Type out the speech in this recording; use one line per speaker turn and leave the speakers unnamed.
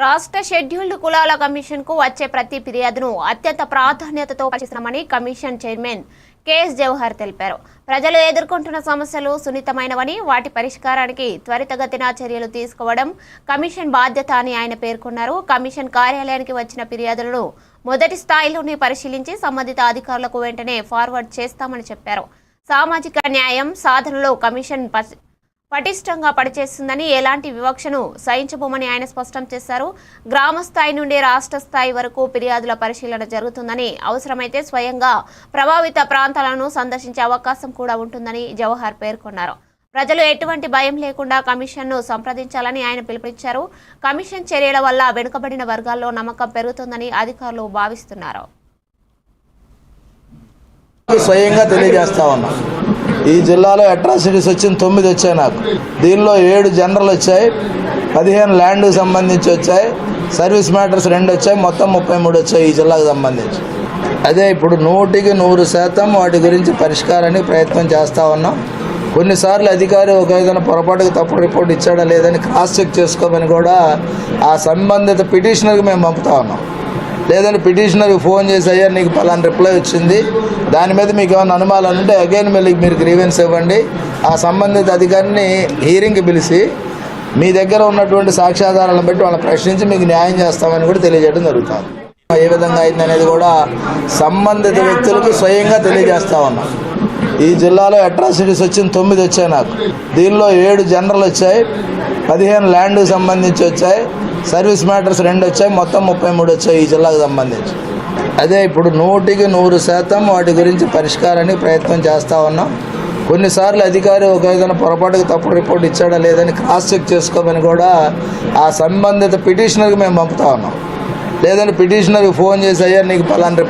రాష్ట్ర షెడ్యూల్డ్ కులాల కమిషన్కు వచ్చే ప్రతి ఫిర్యాదును అత్యంత ప్రాధాన్యతతో పరిశీలిస్తామని కమిషన్ చైర్మన్ కేఎస్ జవహర్ తెలిపారు. ప్రజలు ఎదుర్కొంటున్న సమస్యలు సున్నితమైనవని వాటి పరిష్కారానికి త్వరితగతిన చర్యలు తీసుకోవడం కమిషన్ బాధ్యత అని ఆయన పేర్కొన్నారు. కమిషన్ కార్యాలయానికి వచ్చిన ఫిర్యాదులను మొదటి స్థాయిలోనే పరిశీలించి సంబంధిత అధికారులకు వెంటనే ఫార్వర్డ్ చేస్తామని చెప్పారు. సామాజిక న్యాయం సాధనలో కమిషన్ పటిష్టంగా పనిచేస్తుందని ఎలాంటి వివక్షను సహించబోమని ఆయన స్పష్టం చేశారు. గ్రామ స్థాయి నుండి రాష్ట్ర స్థాయి వరకు ఫిర్యాదుల పరిశీలన జరుగుతుందని అవసరమైతే స్వయంగా ప్రభావిత ప్రాంతాలను సందర్శించే అవకాశం కూడా ఉంటుందని జవహర్ పేర్కొన్నారు. ప్రజలు ఎటువంటి భయం లేకుండా కమిషన్ను సంప్రదించాలని ఆయన పిలుపునిచ్చారు. కమిషన్ చర్యల వల్ల వెనుకబడిన వర్గాల్లో నమ్మకం పెరుగుతుందని అధికారులు భావిస్తున్నారు.
స్వయంగా తెలియజేస్తా ఉన్నా. ఈ జిల్లాలో అట్రాసిటీస్ వచ్చిన తొమ్మిది వచ్చాయి నాకు. దీనిలో ఏడు జనరల్ వచ్చాయి పదిహేను ల్యాండ్కి సంబంధించి వచ్చాయి సర్వీస్ మ్యాటర్స్ రెండు వచ్చాయి మొత్తం ముప్పై మూడు వచ్చాయి ఈ జిల్లాకు సంబంధించి. అదే ఇప్పుడు నూటికి నూరు శాతం వాటి గురించి పరిష్కారానికి ప్రయత్నం చేస్తూ ఉన్నాం. కొన్నిసార్లు అధికారి ఒక ఏదైనా పొరపాటుకు తప్పుడు రిపోర్ట్ ఇచ్చాడా లేదని క్రాస్ చెక్ చేసుకోమని కూడా ఆ సంబంధిత పిటిషనర్కి మేము పంపుతా ఉన్నాం. లేదంటే పిటిషనర్కి ఫోన్ చేసి అయ్యా నీకు పలానా రిప్లై వచ్చింది. దాని మీద మీకు ఏమైనా అనుమానాలు ఉంటే అగైన్ మళ్ళీ మీరు గ్రీవెన్స్ ఇవ్వండి. ఆ సంబంధిత అధికారిని హీరింగ్కి పిలిచి మీ దగ్గర ఉన్నటువంటి సాక్ష్యాధారాలను బట్టి వాళ్ళని ప్రశ్నించి మీకు న్యాయం చేస్తామని కూడా తెలియజేయడం జరుగుతుంది. ఏ విధంగా అయింది అనేది కూడా సంబంధిత వ్యక్తులకు స్వయంగా తెలియజేస్తా ఉన్నాం. ఈ జిల్లాలో అట్రాసిటీస్ వచ్చింది తొమ్మిది వచ్చాయి నాకు. దీనిలో ఏడు జనరల్ వచ్చాయి పదిహేను ల్యాండ్కి సంబంధించి వచ్చాయి సర్వీస్ మ్యాటర్స్ రెండు వచ్చాయి మొత్తం ముప్పై మూడు వచ్చాయి ఈ జిల్లాకు సంబంధించి. అదే ఇప్పుడు నూటికి నూరు శాతం వాటి గురించి పరిష్కారానికి ప్రయత్నం చేస్తూ ఉన్నాం. కొన్నిసార్లు అధికారి ఒక ఏదైనా పొరపాటుకు తప్పుడు రిపోర్ట్ ఇచ్చాడా లేదని క్రాస్ చెక్ చేసుకోమని కూడా ఆ సంబంధిత పిటిషనర్కి మేము పంపుతా ఉన్నాం. లేదంటే పిటిషనర్కి ఫోన్ చేసి అయ్యా నీకు పలానా